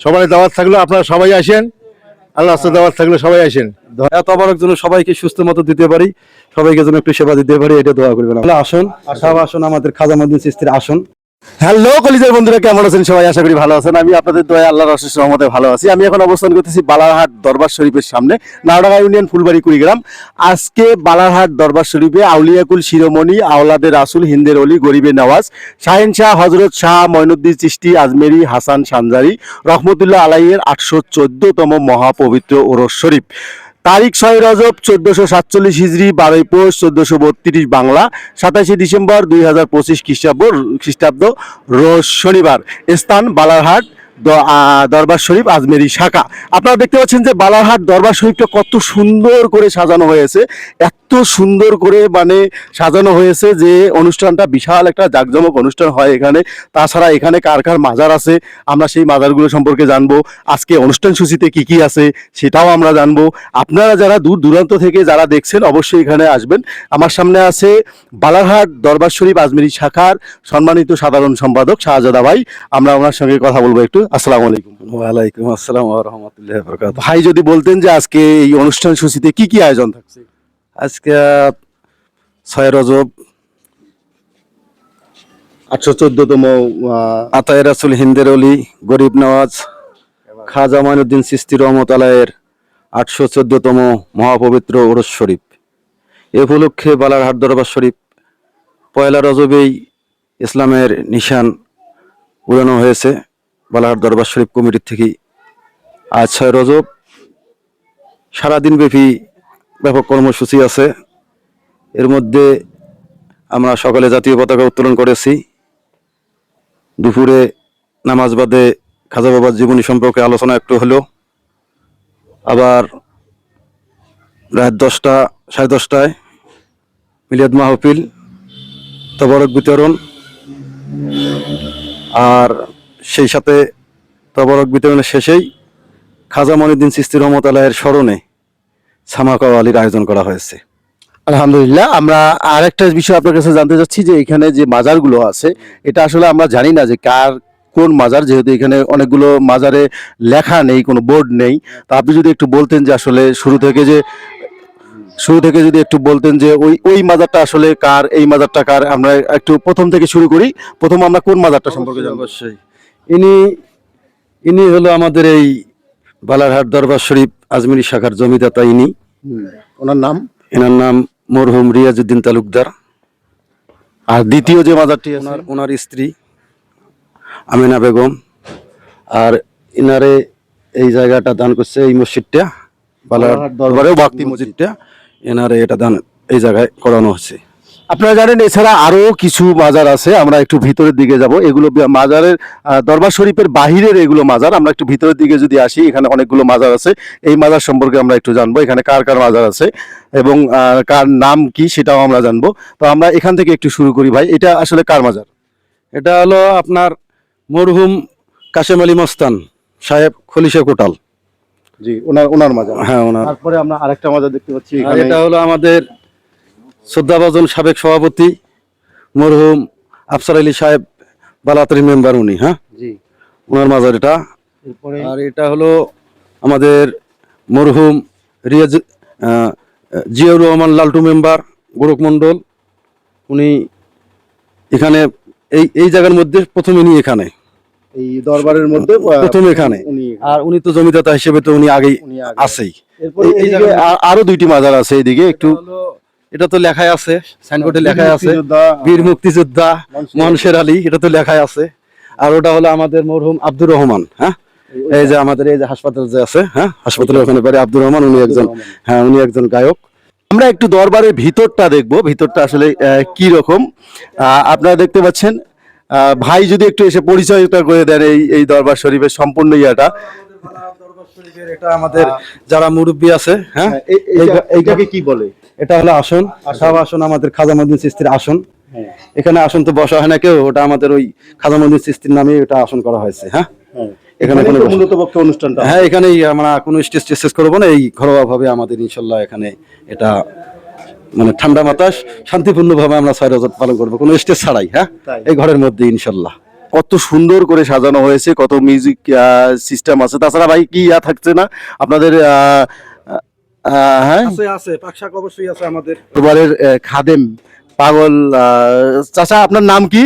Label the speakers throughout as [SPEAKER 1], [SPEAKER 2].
[SPEAKER 1] সবাই দাওয়াত থাকলে আপনারা সবাই আসেন। আল্লাহ রাস্তা দাওয়াত থাকলে সবাই আসেন।
[SPEAKER 2] দয়া তবরক জন্য সবাইকে সুস্থ মতো দিতে পারি সবাইকে যেন একটু সেবা দিতে পারি এটা দোয়া করবেন। আসুন। সব আসুন আমাদের খাজা মদিন সিস্তির আসুন।
[SPEAKER 1] হ্যালো কলিজের বন্ধুরা, কেমন আছেন সবাই? আশা করি ভালো আছেন। আমি আপনাদের দয়া আল্লাহর অশেষ রহমতে ভালো আছি। আমি এখন অবস্থান করতেছি বালারহাট দরবার শরীফের সামনে, নাওডাঙ্গা ইউনিয়ন ফুলবাড়ি, কুড়িগ্রাম। আজকে বালারহাট দরবার শরীফে আউলিয়াকুল শিরোমণি আওলাদের রাসুল, হিন্দের অলি গরিবের নওয়াজ, শাহিন শাহ হজরত শাহ মঈনুদ্দিন চিস্তি আজমেরি, হাসান সানজারি, রহমতুল্লাহ আলাইয়ের আটশো চোদ্দতম মহাপবিত্র ওরস শরীফ। তারিখ ছয় রজব চোদ্দশো সাতচল্লিশ হিজড়ি, বারোই পৌষ চোদ্দশো বত্রিশ বাংলা, সাতাশে ডিসেম্বর দুই হাজার পঁচিশ খ্রিস্টাব্দ খ্রিস্টাব্দ রোজ শনিবার। স্থান বালারহাট দরবার শরীফ আজমেরি শাখা। আপনারা দেখতে পাচ্ছেন যে বালারহাট দরবার শরীফটা কত সুন্দর করে সাজানো হয়েছে। এত সুন্দর করে মানে সাজানো হয়েছে যে অনুষ্ঠানটা বিশাল একটা জাঁকজমক অনুষ্ঠান হয় এখানে। তাছাড়া এখানে কার কার মাজার আছে, আমরা সেই মাজারগুলো সম্পর্কে জানব। আজকে অনুষ্ঠান সূচিতে কি কি আছে সেটাও আমরা জানব। আপনারা যারা দূর দূরান্ত থেকে যারা দেখছেন, অবশ্যই এখানে আসবেন। আমার সামনে আছে বালারহাট দরবার শরীফ আজমেরি শাখার সম্মানিত সাধারণ সম্পাদক শাহজাদা ভাই। আমরা ওনার সঙ্গে কথা বলব একটু। আসসালামু আলাইকুম।
[SPEAKER 2] ওয়ালাইকুম আসসালাম রহমতুল্লাহ বরকাত
[SPEAKER 1] ভাই যদি বলতেন যে আজকে এই অনুষ্ঠান সূচিতে কি কি আয়োজন থাকছে?
[SPEAKER 2] আজকে ছয় রজব
[SPEAKER 1] আটশো চোদ্দতম
[SPEAKER 2] আতায় রাসুল হিন্দের অলি গরিব নওয়াজ খাজা মাইনুদ্দিন সিস্তি রহমত আলায়ের আটশো চোদ্দতম মহাপবিত্র ওরস শরীফ। এ উপলক্ষে বালারহাট দরবার শরীফ পয়লা রজবেই ইসলামের নিশান উড়ানো হয়েছে। বালারহাট দরবার শরীফ কমিটির থেকে আজ ছয় রজব। সারাদিন ব্যাপী ব্যাপক কর্মসূচি আছে। এর মধ্যে আমরা সকালে জাতীয় পতাকা উত্তোলন করেছি। দুপুরে নামাজ বাদে খাজা বাবার জীবনী সম্পর্কে আলোচনা একটু হলো। আবার রাত দশটা, সাড়ে দশটায় মিলিয়াদ মাহফিল, তবরক বিতরণ। আর সেই সাথে তবরক বিতরণের শেষেই খাজা মনিদ্দিন সিস্তি রহমত আলাহের স্মরণে ছামাকা আলীর আয়োজন করা হয়েছে।
[SPEAKER 1] আলহামদুলিল্লাহ আমরা আরেকটা বিষয় আপনার কাছে জানতে চাচ্ছি যে এখানে যে মাজারগুলো আছে এটা আসলে আমরা জানি না যে কার কোন মাজার যেহেতু এখানে অনেকগুলো মাজারে লেখা নেই কোনো বোর্ড নেই। তা আপনি যদি একটু বলতেন যে আসলে শুরু থেকে যে শুরু থেকে যদি একটু বলতেন যে ওই ওই মাজারটা আসলে কার এই মাজারটা কার আমরা একটু প্রথম থেকে শুরু করি। প্রথম আমরা কোন মাজারটা সম্পর্কে জানব?
[SPEAKER 2] অবশ্যই। ইনি ইনি হলো আমাদের এই বালারহাট দরবার শরীফ আজমিরি শাখার জমিদাতা ইনি।
[SPEAKER 1] ওনার নাম?
[SPEAKER 2] এনার নাম মরহুম রিয়াজউদ্দিন তালুকদার।
[SPEAKER 1] আর দ্বিতীয় যে মাজারটি আছে?
[SPEAKER 2] ওনার ওনার স্ত্রী আমিনা বেগম। আর ইনারে এই জায়গাটা দান করছে এই মসজিদটা বালারহাট
[SPEAKER 1] দরবারেও বাগতি
[SPEAKER 2] মসজিদটা এনারে এটা দান এই জায়গায় করানো হচ্ছে।
[SPEAKER 1] আপনারা জানেন এছাড়া আরও কিছু মাজার আছে আমরা একটু ভিতরের দিকে যাব। এগুলো মাজারের দরবার শরীফের বাহিরের এগুলো মাজার আমরা একটু ভিতরের দিকে যদি আসি এখানে অনেকগুলো মাজার আছে। এই মাজার সম্পর্কে আমরা একটু জানব এখানে কার কার মাজার আছে এবং কার নাম কি সেটাও আমরা জানব। তো আমরা এখান থেকে একটু শুরু করি ভাই এটা আসলে কার মাজার?
[SPEAKER 2] এটা হলো আপনার মরহুম কাশেম আলী মস্তান সাহেব খলিশা কোটাল।
[SPEAKER 1] জি ওনার ওনার মাজার।
[SPEAKER 2] হ্যাঁ ওনার।
[SPEAKER 1] তারপরে আমরা আরেকটা মাজার দেখতে পাচ্ছি
[SPEAKER 2] এটা হলো আমাদের শ্রদ্ধাভাজন সাবেক সভাপতি মরহুম আফসার আলী সাহেব বালাতরি মেম্বার উনি হ্যাঁ? ওনার মাজার এটা আর এটা হলো আমাদের মরহুম রিয়াজ জিয়াউর রহমান লালটু মেম্বার গোরখ মণ্ডল। উনি এখানে এই এই জায়গার মধ্যে প্রথম ইনি এখানে।
[SPEAKER 1] এই দরবারের মধ্যে
[SPEAKER 2] প্রথম এখানে। আর উনি তো জমিদাতা হিসেবে তো উনি আগেই আছেই।
[SPEAKER 1] আরও দুইটি মাজার আছে এইদিকে একটু
[SPEAKER 2] এটা তো লেখাই আছে সাইনবোর্ডে লেখাই আছে। বীর মুক্তিযোদ্ধা
[SPEAKER 1] মনসুর
[SPEAKER 2] মনসের আলী এটা তো লেখাই আছে। আর ওটা হলো আমাদের মরহুম আব্দুর রহমান হ্যাঁ? এই যে আমাদের এই যে হাসপাতাল যে আছে হ্যাঁ? হাসপাতালের ওখানে বাড়ি আব্দুর রহমান উনি একজন হ্যাঁ উনি একজন গায়ক।
[SPEAKER 1] আমরা একটু দরবারের ভিতরটা দেখব ভিতরটা আসলে আহ, কি রকম। আহ, আপনারা দেখতে পাচ্ছেন আহ, ভাই যদি একটু এসে পরিচয়টা করে দেন এই এই দরবার শরীফের সম্পূর্ণ ইয়াটা।
[SPEAKER 2] এটা আমাদের যারা মুরব্বী আছে হ্যাঁ?
[SPEAKER 1] এই- এইটাকে কি বলে?
[SPEAKER 2] এটা হলো আসন। সব আসন আমাদের খাজা মদিন সিস্তির আসন। এখানে আসন তো বসা হয় না কেউ ওটা আমাদের ওই খাজা মদিন সিস্তির নামে এটা আসন করা হয়েছে হ্যাঁ? এখানে
[SPEAKER 1] এখানে
[SPEAKER 2] কোনো
[SPEAKER 1] মূলত পক্ষে অনুষ্ঠানটা।
[SPEAKER 2] হ্যাঁ এখানেই আমরা কোনো স্টেজ টেস্টেজ করব না এই ঘরোয়া আমাদের ইনশাল্লাহ এখানে এটা মানে ঠান্ডা বাতাস শান্তিপূর্ণ ভাবে আমরা ছয় রজত পালন করব কোনো স্টেজ ছাড়াই হ্যাঁ? এই ঘরের মধ্যে ইনশাল্লাহ।
[SPEAKER 1] কত সুন্দর করে সাজানো হয়েছে কত মিউজিক সিস্টেম আছে। তাছাড়া ভাই কি ইয়া থাকছে না? আপনাদের হ্যাঁ।
[SPEAKER 2] আছে আছে পাকশাক অবশ্যই আছে আমাদের।
[SPEAKER 1] তোমাদের খাদেম পাগল আহ, চাচা আপনার নাম কি?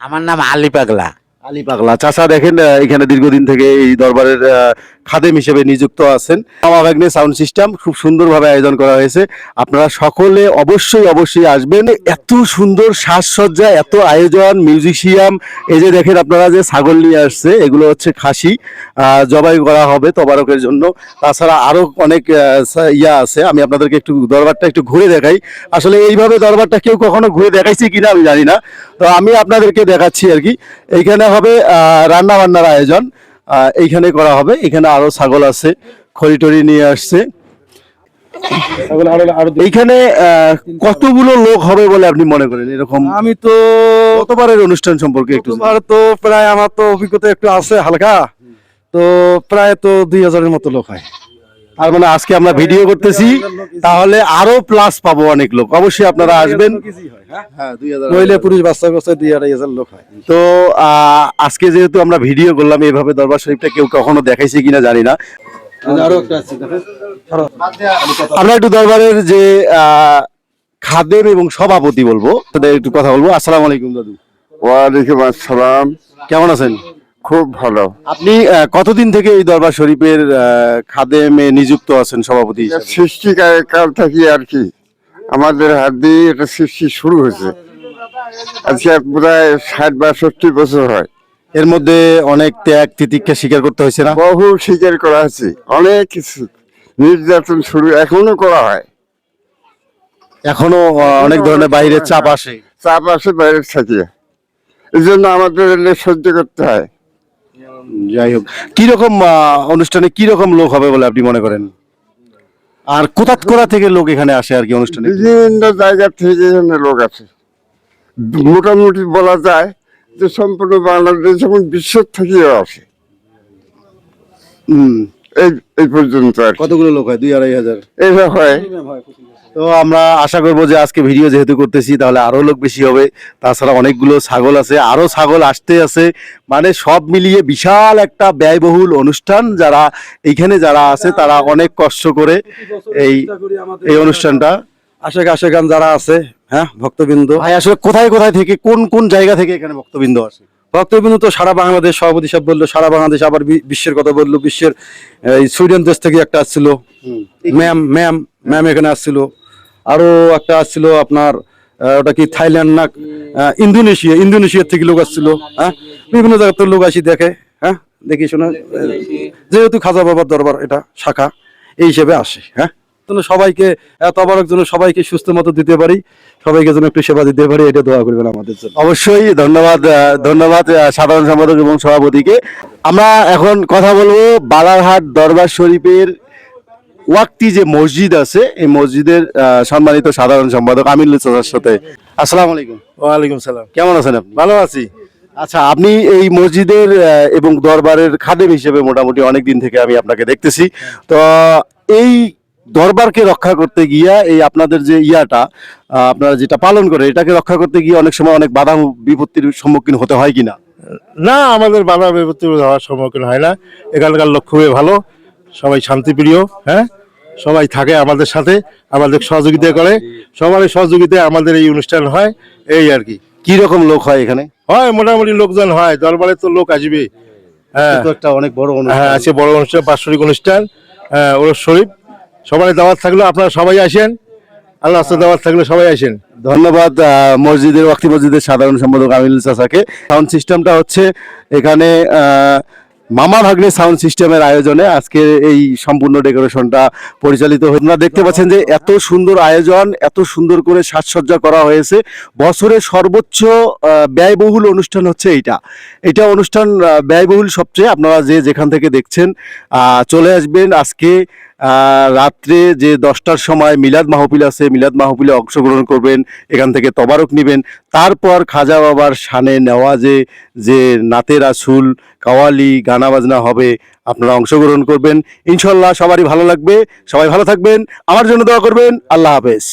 [SPEAKER 3] আমার নাম আলী পাগলা।
[SPEAKER 1] আলী পাগলা। চাচা দেখেন এখানে দীর্ঘদিন থেকে এই দরবারের আহ, খাদেম হিসেবে নিযুক্ত আছেন। মামাভাগ্নে সাউন্ড সিস্টেম খুব সুন্দরভাবে আয়োজন করা হয়েছে। আপনারা সকলে অবশ্যই অবশ্যই আসবেন। এত সুন্দর সাজসজ্জা, এত আয়োজন মিউজিশিয়াম এই যে দেখেন আপনারা যে ছাগল নিয়ে আসছে, এগুলো হচ্ছে খাসি। জবাই করা হবে তবারকের জন্য। তাছাড়া আরও অনেক ইয়া আছে। আমি আপনাদেরকে একটু দরবারটা একটু ঘুরে দেখাই। আসলে এইভাবে দরবারটা কেউ কখনো ঘুরে দেখাইছি কিনা আমি জানি না। তো আমি আপনাদেরকে দেখাচ্ছি আর কি। এইখানে হবে রান্না বান্নার আয়োজন। এইখানে করা হবে। এখানে আরও ছাগল আছে। খড়ি টড়ি নিয়ে আসছে। এইখানে আহ, কতগুলো লোক হবে বলে আপনি মনে করেন? এরকম
[SPEAKER 2] আমি তো
[SPEAKER 1] কতবারের অনুষ্ঠান সম্পর্কে একটু
[SPEAKER 2] আর তো প্রায় আমার তো অভিজ্ঞতা একটু আছে হালকা। তো প্রায় তো দুই হাজারের মতো লোক হয়।
[SPEAKER 1] আর মানে আজকে আমরা ভিডিও করতেছি তাহলে আরও প্লাস পাবো অনেক লোক। অবশ্যই আপনারা আসবেন। হ্যাঁ
[SPEAKER 2] নইলে পুরুষ বাচ্চা কাচ্চা দুই আড়াই হাজার লোক হয়।
[SPEAKER 1] তো আজকে যেহেতু আমরা ভিডিও করলাম এইভাবে দরবার শরীফটা কেউ কখনো দেখাইছে কিনা জানি না।
[SPEAKER 2] আরও একটা আছে
[SPEAKER 1] আমরা একটু দরবারের যে আহ, খাদেম এবং সভাপতি বলব তাদের একটু কথা বলব। আসসালামু আলাইকুম দাদু।
[SPEAKER 4] ওয়ালাইকুম আসসালাম।
[SPEAKER 1] কেমন আছেন?
[SPEAKER 4] খুব ভালো।
[SPEAKER 1] আপনি কতদিন থেকে এই দরবার শরীফের খাদেমে নিযুক্ত আছেন সভাপতি হিসেবে?
[SPEAKER 4] কাল থেকে আর কি। আমাদের হাত দিয়ে এটা সৃষ্টি শুরু হয়েছে। আজকে প্রায় ষাট বাষট্টি বছর হয়।
[SPEAKER 1] এর মধ্যে অনেক ত্যাগ তিতিক্ষা স্বীকার করতে হয়েছে না?
[SPEAKER 4] বহু স্বীকার করা হয়েছে। অনেক কিছু। নির্যাতন শুরু এখনও করা হয়।
[SPEAKER 1] এখনও অনেক ধরনের বাইরের চাপ আসে।
[SPEAKER 4] চাপ আসে বাইরে থেকে। এই জন্য আমাদের সহ্য করতে হয়।
[SPEAKER 1] যাই হোক। কীরকম অনুষ্ঠানে কীরকম লোক হবে বলে আপনি মনে করেন? আর কোথা কোথা থেকে লোক এখানে আসে আর কি অনুষ্ঠানে?
[SPEAKER 4] বিভিন্ন জায়গা থেকে এখানে লোক আছে মোটামুটি বলা যায় যে সম্পূর্ণ বাংলাদেশ এবং বিশ্ব থেকেও আসে।
[SPEAKER 1] হুম।
[SPEAKER 4] এই এই পর্যন্ত
[SPEAKER 1] কতগুলো লোক হয়? দুই আড়াই হাজার?
[SPEAKER 4] এটা হয়
[SPEAKER 1] তো আমরা আশা করব যে আজকে ভিডিও যেহেতু করতেছি তাহলে আরও লোক বেশি হবে। তাছাড়া অনেকগুলো ছাগল আছে আরও ছাগল আসতে আছে। মানে সব মিলিয়ে বিশাল একটা ব্যয়বহুল অনুষ্ঠান যারা এইখানে যারা আছে তারা অনেক কষ্ট করে এই এই অনুষ্ঠানটা।
[SPEAKER 2] আশেক আশেকান যারা আছে হ্যাঁ ভক্তবৃন্দ।
[SPEAKER 1] ভাই আসলে কোথায় কোথায় থেকে কোন কোন জায়গা থেকে এখানে ভক্তবৃন্দ আসে?
[SPEAKER 2] ভক্তবৃন্দ তো সারা বাংলাদেশ সভাপতি সাহেব বলল সারা বাংলাদেশ আবার বিশ্বের কথা বলল বিশ্বের এই সুইডেন দেশ থেকে একটা আসছিল। ম্যাম ম্যাম ম্যাম এখানে আসছিল। আরও একটা আসছিল আপনার ওটা কি থাইল্যান্ড না ইন্দোনেশিয়া, ইন্দোনেশিয়ার থেকে লোক আসছিল হ্যাঁ? বিভিন্ন জায়গার তো লোক আসি দেখে হ্যাঁ? দেখি শোনা যেহেতু খাজা বাবার দরবার এটা, শাখা, এই হিসেবে আসে হ্যাঁ? যেন সবাইকে অবারক যেন সবাইকে সুস্থ মতো দিতে পারি, সবাইকে যেন একটু সেবা দিতে পারি, এটা দোয়া করবেন আমাদের জন্য।
[SPEAKER 1] অবশ্যই ধন্যবাদ ধন্যবাদ সাধারণ সম্পাদক এবং সভাপতিকে। আমরা এখন কথা বলব বালারহাট দরবার শরীফের ওয়াক্তি যে মসজিদ আছে এই মসজিদের সম্মানিত সাধারণ সম্পাদক আমিনুল চাচার সাথে। আসসালামু আলাইকুম।
[SPEAKER 5] ওয়ালাইকুম সালাম।
[SPEAKER 1] কেমন আছেন আপনি?
[SPEAKER 5] ভালো আছি।
[SPEAKER 1] আচ্ছা আপনি এই মসজিদের এবং দরবারের খাদেম হিসেবে মোটামুটি অনেক দিন থেকে আমি আপনাকে দেখতেছি। তো এই দরবারকে রক্ষা করতে গিয়া এই আপনাদের যে ইয়াটা আপনারা যেটা পালন করে এটাকে রক্ষা করতে গিয়ে অনেক সময় অনেক বাধা বিপত্তির সম্মুখীন হতে হয় কিনা?
[SPEAKER 5] না আমাদের বাধা বিপত্তি হওয়ার সম্মুখীন হয় না। এখানকার লোক খুবই ভালো। সবাই শান্তিপ্রিয় হ্যাঁ? সবাই থাকে আমাদের সাথে আমাদের সহযোগিতা করে। সবারই সহযোগিতায় আমাদের এই অনুষ্ঠান হয় এই আর কি।
[SPEAKER 1] কি রকম লোক হয় এখানে?
[SPEAKER 5] হয় মোটামুটি লোকজন হয় দরবারে তো লোক আসবে। হ্যাঁ।
[SPEAKER 1] একটা অনেক বড় অনুষ্ঠান।
[SPEAKER 5] হ্যাঁ আছে বড় অনুষ্ঠান বাৎসরিক অনুষ্ঠান হ্যাঁ ওরস শরীফ। সবাই দাওয়াত থাকলে আপনারা সবাই আসেন। আল্লাহ দাওয়াত থাকলে সবাই আসেন।
[SPEAKER 1] ধন্যবাদ মসজিদের ওয়াক্তি মসজিদের সাধারণ সম্পাদক আমিনুল চাচাকে। সাউন্ড সিস্টেমটা হচ্ছে এখানে আহ, মামা ভাগ্নে সাউন্ড সিস্টেমের আয়োজনে আজকে এই সম্পূর্ণ ডেকোরেশনটা পরিচালিত হয়ে আপনারা দেখতে পাচ্ছেন যে এত সুন্দর আয়োজন, এত সুন্দর করে সাজসজ্জা করা হয়েছে। বছরের সর্বোচ্চ ব্যয়বহুল অনুষ্ঠান হচ্ছে এইটা। এটা অনুষ্ঠান ব্যয়বহুল সবচেয়ে। আপনারা যে যেখান থেকে দেখছেন চলে আসবেন আজকে। রাত্রে যে দশটার সময় মিলাদ মাহফিল আছে, মিলাদ মাহফিলে অংশগ্রহণ করবেন, এখান থেকে তবারক নেবেন। তারপর খাজা বাবার সানে নেওয়া যে যে নাতের আসুল কাওয়ালি গানা বাজনা হবে, আপনারা অংশগ্রহণ করবেন। ইনশাল্লাহ সবারই ভালো লাগবে। সবাই ভালো থাকবেন। আমার জন্য দোয়া করবেন। আল্লাহ হাফেজ।